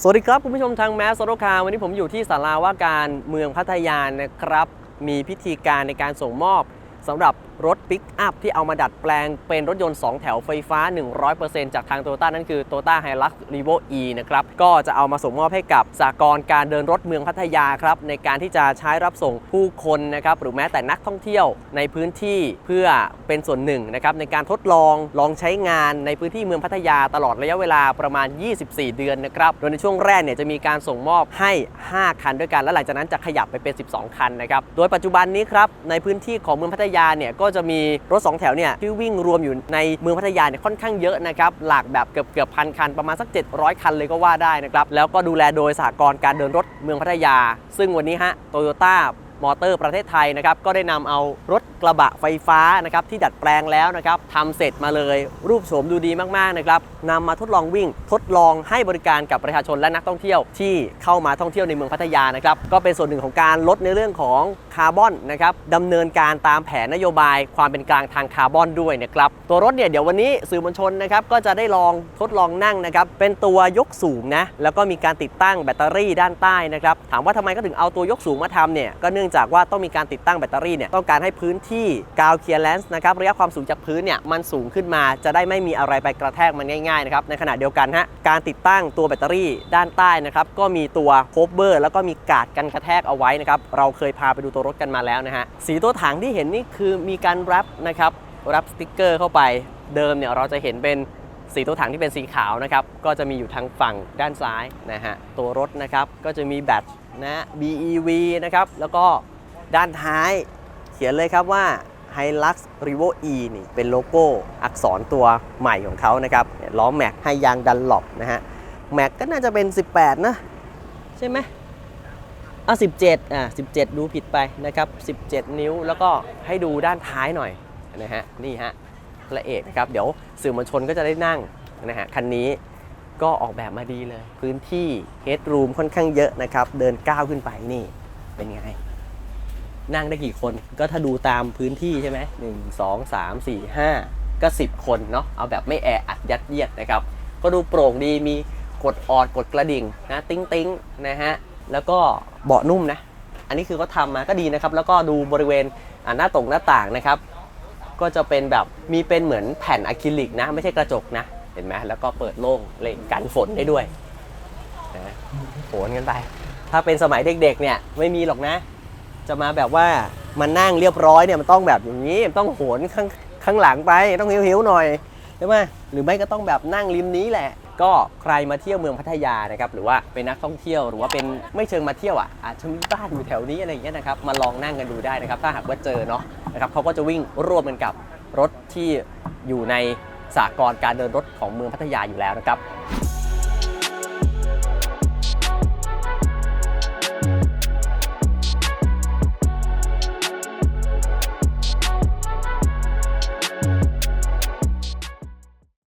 สวัสดีครับ คุณผู้ชมทางแมสโซโรคาวันนี้ผมอยู่ที่ศาลาว่าการเมืองพัทยานะครับ มีพิธีการในการส่งมอบ สำหรับรถปิกอัพที่เอามาดัดแปลงเป็นรถยนต์ 2 แถวไฟฟ้า 100%จากทางโตโยต้านั่นคือ Toyota Hilux Revo E นะครับ ก็จะเอามาส่งมอบให้กับสากลการเดินรถเมืองพัทยาครับ ในการที่จะใช้รับส่งผู้คนนะครับ หรือแม้แต่นักท่องเที่ยวในพื้นที่เพื่อเป็นส่วนหนึ่งนะครับ ในการทดลองลองใช้งานในพื้นที่เมืองพัทยาตลอดระยะเวลาประมาณ 24 เดือนนะครับโดยในช่วงแรกเนี่ยจะมีการส่งมอบให้ 5 คันด้วยกันและหลังจากนั้นจะขยับไปเป็น 12 คันนะครับโดยปัจจุบันนี้ครับในพื้นที่ของเมืองพัทยาเนี่ยก็จะมีรถ 2 แถวเนี่ยที่วิ่งรวมอยู่ในเมืองพัทยาเนี่ยค่อนข้างเยอะนะครับหลากแบบเกือบเกือบพันคันประมาณสัก 700 คันเลยก็ว่าได้นะครับแล้วก็ดูแลโดยสหกรณ์การเดินรถเมืองพัทยา ซึ่งวันนี้ฮะโตโยต้า มอเตอร์ประเทศไทยนะครับก็ได้นำเอารถกระบะไฟฟ้านะครับที่ดัดแปลงแล้วนะครับทำเสร็จมาเลยรูปโฉมดูดีมากๆนะครับนำมาทดลองวิ่งทดลองให้บริการกับประชาชนและนักท่องเที่ยวที่เข้ามาท่องเที่ยวในเมืองพัทยานะครับก็เป็นส่วนหนึ่งของการลดในเรื่องของคาร์บอนนะครับดำเนินการตามแผนนโยบายความเป็นกลางทางคาร์บอนด้วยนะครับตัวรถเนี่ยเดี๋ยววันนี้สื่อมวลชนนะครับก็จะได้ลองทดลองนั่งนะครับเป็นตัวยกสูงนะแล้วก็มีการติดตั้งแบตเตอรี่ด้านใต้นะครับถามว่าทำไมก็ถึงเอาตัวยกสูงมาทำเนี่ยก็เนื่องจากว่าต้องมีการติดตั้งแบตเตอรี่เนี่ยต้องการให้พื้นที่กาวเคลียร์แลนซ์นะครับระยะความสูงจากพื้นเนี่ยมันสูงขึ้นมา จะได้ไม่มีอะไรไปกระแทกมันง่ายๆนะครับในขณะเดียวกันฮะการติดตั้งตัวแบตเตอรี่ด้านใต้นะครับก็มีตัวโคเบอร์แล้วก็มีกาดกันกระแทกเอาไว้นะครับเราเคยพาไปดูตัวรถกันมาแล้วนะฮะสีตัวถังที่เห็นนี่คือมีการแรปนะครับแรปสติกเกอร์เข้าไปเดิมเนี่ยเราจะเห็นเป็นสีตัวถังที่เป็นสีขาวนะครับก็จะมีอยู่ทางฝั่งด้านซ้ายนะฮะตัวรถนะครับก็จะมีแบต นะ BEV นะครับ แล้วก็ด้านท้ายเขียนเลยครับว่า Hilux Revo E นี่เป็นโลโก้อักษรตัวใหม่ของเขานะครับล้อแม็กให้ยางดันหลบนะฮะแม็กก็น่าจะเป็น 18 นะ ใช่ไหมอะ17อะ17 ดูผิดไปนะครับ 17 นิ้วแล้วก็ให้ดูด้านท้ายหน่อยนะฮะนี่ฮะพระเอกนะครับ เดี๋ยวสื่อมวลชนก็จะได้นั่งนะฮะคันนี้ ก็ออกแบบมาดีเลย พื้นที่เฮดรูมค่อนข้างเยอะนะครับ เดินก้าวขึ้นไปนี่เป็นไง นั่งได้กี่คนก็ถ้าดูตามพื้นที่ใช่ไหมหนึ่งสองสามสี่ห้าก็ 10 คนเนาะเอาแบบไม่แออัดยัดเยียดนะครับ ก็ดูโปร่งดีมีกดออดกดกระดิ่งนะติ้งติ้งนะฮะแล้วก็เบาะนุ่มนะ อันนี้คือเขาทำมาก็ดีนะครับ แล้วก็ดูบริเวณหน้าตรงหน้าต่างนะครับ ก็จะเป็นแบบมีเป็นเหมือนแผ่นอะคริลิกนะ ไม่ใช่กระจกนะ เห็นไหมแล้วก็เปิดโล่งเลยกันฝนได้ด้วยนะโหนกันไป ถ้าเป็นสมัยเด็กๆเนี่ยไม่มีหรอกนะ จะมาแบบว่ามานั่งเรียบร้อยเนี่ยมันต้องแบบอย่างนี้มันต้องโหนข้างข้างหลังไปต้องหิวๆหน่อยใช่ไหมหรือไม่ก็ต้องแบบนั่งริมนี้แหละ ก็ใครมาเที่ยวเมืองพัทยานะครับหรือว่าเป็นนักท่องเที่ยวหรือว่าเป็นไม่เชิงมาเที่ยวอะอาจจะมีบ้านอยู่แถวนี้อะไรอย่างเงี้ยนะครับมาลองนั่งกันดูได้นะครับถ้าหากว่าเจอเนาะนะครับเขาก็จะวิ่งร่วมกันกับรถที่อยู่ใน สากลการเดินรถของเมืองพัทยาอยู่แล้วนะครับ